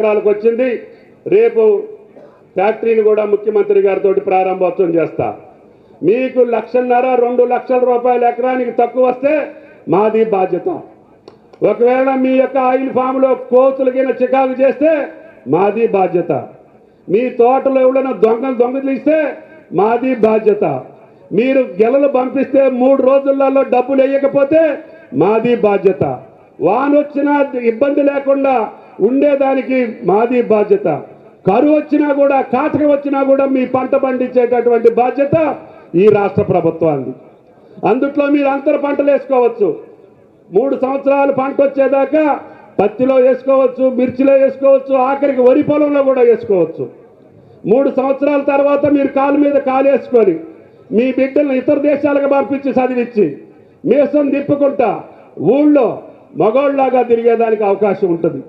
ఎకరాలకు వచ్చింది. రేపు ఫ్యాక్టరీని కూడా ముఖ్యమంత్రి గారితో ప్రారంభోత్సవం చేస్తా. మీకు లక్షన్నర రెండు లక్షల రూపాయల ఎకరానికి తక్కువ వస్తే మాది బాధ్యత. ఒకవేళ మీ యొక్క ఆయిల్ ఫామ్లో కోతులు కింద చికాకు చేస్తే మాది బాధ్యత. మీ తోటలో ఎవడైనా దొంగలు దొంగలు మాది బాధ్యత. మీరు గెలలు పంపిస్తే మూడు రోజులలో డబ్బులు వేయకపోతే మాది బాధ్యత. వాన వచ్చినా ఇబ్బంది లేకుండా ఉండేదానికి మాది బాధ్యత. కరువు వచ్చినా కూడా కాటక వచ్చినా కూడా మీ పంట పండించేటటువంటి బాధ్యత ఈ రాష్ట్ర ప్రభుత్వానికి అందుట్లో మీరు అంతర పంటలు వేసుకోవచ్చు. మూడు సంవత్సరాలు పంట వచ్చేదాకా పత్తిలో వేసుకోవచ్చు మిర్చిలో వేసుకోవచ్చు ఆఖరికి వరి పొలంలో కూడా వేసుకోవచ్చు. మూడు సంవత్సరాల తర్వాత మీరు కాలు మీద కాలు వేసుకొని మీ బిడ్డలను ఇతర దేశాలకు పంపించి చదివించి మీసం తిప్పుకుంటా ఊళ్ళో మగోళ్ళలాగా తిరిగేదానికి అవకాశం ఉంటుంది.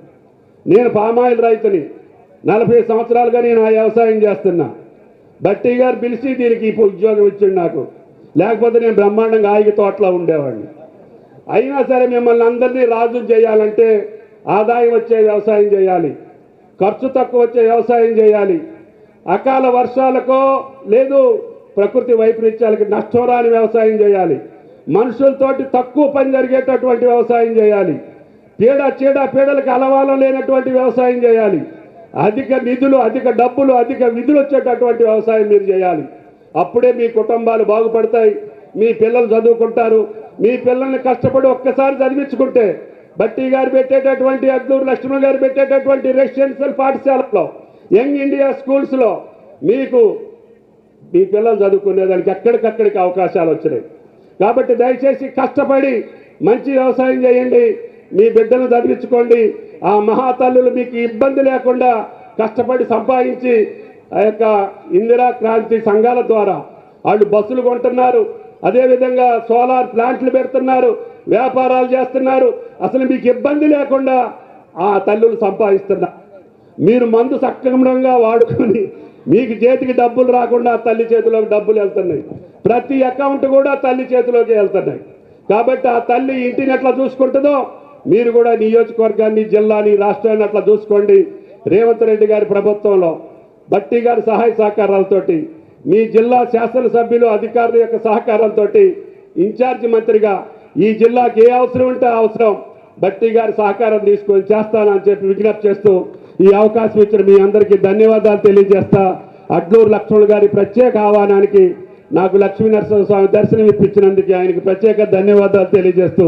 నేను పామాయిల్ రైతుని. నలభై సంవత్సరాలుగా నేను ఆ వ్యవసాయం చేస్తున్నా. బట్టి గారు పిలిచి దీనికి ఇప్పుడు ఉద్యోగం ఇచ్చిండు నాకు. లేకపోతే నేను బ్రహ్మాండంగా ఆగి తోటలో ఉండేవాడిని. అయినా సరే మిమ్మల్ని అందరినీ రాజు చేయాలంటే ఆదాయం వచ్చే వ్యవసాయం చేయాలి. ఖర్చు తక్కువ వచ్చే వ్యవసాయం చేయాలి. అకాల వర్షాలకో లేదు ప్రకృతి వైపరీత్యాలకి నష్టం రాని వ్యవసాయం చేయాలి. మనుషులతోటి తక్కువ పని జరిగేటటువంటి వ్యవసాయం చేయాలి. పీడ చీడ పీడలకు అలవాలం లేనటువంటి వ్యవసాయం చేయాలి. అధిక నిధులు అధిక డబ్బులు అధిక విధులు వచ్చేటటువంటి వ్యవసాయం మీరు చేయాలి. అప్పుడే మీ కుటుంబాలు బాగుపడతాయి. మీ పిల్లలు చదువుకుంటారు. మీ పిల్లల్ని కష్టపడి ఒక్కసారి చదివించుకుంటే బట్టి గారు పెట్టేటటువంటి అద్దూరు లక్ష్మణ్ గారు పెట్టేటటువంటి రెసిడెన్షియల్ పాఠశాలలో యంగ్ ఇండియా స్కూల్స్లో మీకు మీ పిల్లలు చదువుకునేదానికి ఎక్కడికక్కడికి అవకాశాలు వచ్చినాయి. కాబట్టి దయచేసి కష్టపడి మంచి వ్యవసాయం చేయండి. మీ బిడ్డను చదివించుకోండి. ఆ మహాతల్లులు మీకు ఇబ్బంది లేకుండా కష్టపడి సంపాదించి ఆ యొక్క ఇందిరా క్రాంతి సంఘాల ద్వారా వాళ్ళు బస్సులు కొంటున్నారు. అదేవిధంగా సోలార్ ప్లాంట్లు పెడుతున్నారు వ్యాపారాలు చేస్తున్నారు. అసలు మీకు ఇబ్బంది లేకుండా ఆ తల్లులు సంపాదిస్తున్నారు. మీరు మందు సక్రమంగా వాడుకొని మీకు చేతికి డబ్బులు రాకుండా తల్లి చేతిలోకి డబ్బులు వెళ్తున్నాయి. ప్రతి అకౌంట్ కూడా తల్లి చేతిలోకి వెళ్తున్నాయి. కాబట్టి ఆ తల్లి ఇంటిని ఎట్లా చూసుకుంటుందో మీరు కూడా నియోజకవర్గాన్ని జిల్లాని రాష్ట్రాన్ని అట్లా చూసుకోండి. రేవంత్ రెడ్డి గారి ప్రభుత్వంలో బట్టి గారి సహాయ సహకారాలతోటి మీ జిల్లా శాసనసభ్యులు అధికారుల యొక్క సహకారంతో ఇన్ఛార్జి మంత్రిగా ఈ జిల్లాకి ఏ అవసరం ఉంటే అవసరం బట్టి గారి సహకారం తీసుకొని చేస్తానని చెప్పి విజ్ఞప్తి చేస్తూ ఈ అవకాశం ఇచ్చిన మీ అందరికీ ధన్యవాదాలు తెలియజేస్తా. అడ్లూరు లక్ష్మణ్ గారి ప్రత్యేక ఆహ్వానానికి నాకు లక్ష్మీ నరసింహస్వామి దర్శనం ఇప్పించినందుకు ఆయనకి ప్రత్యేక ధన్యవాదాలు తెలియజేస్తూ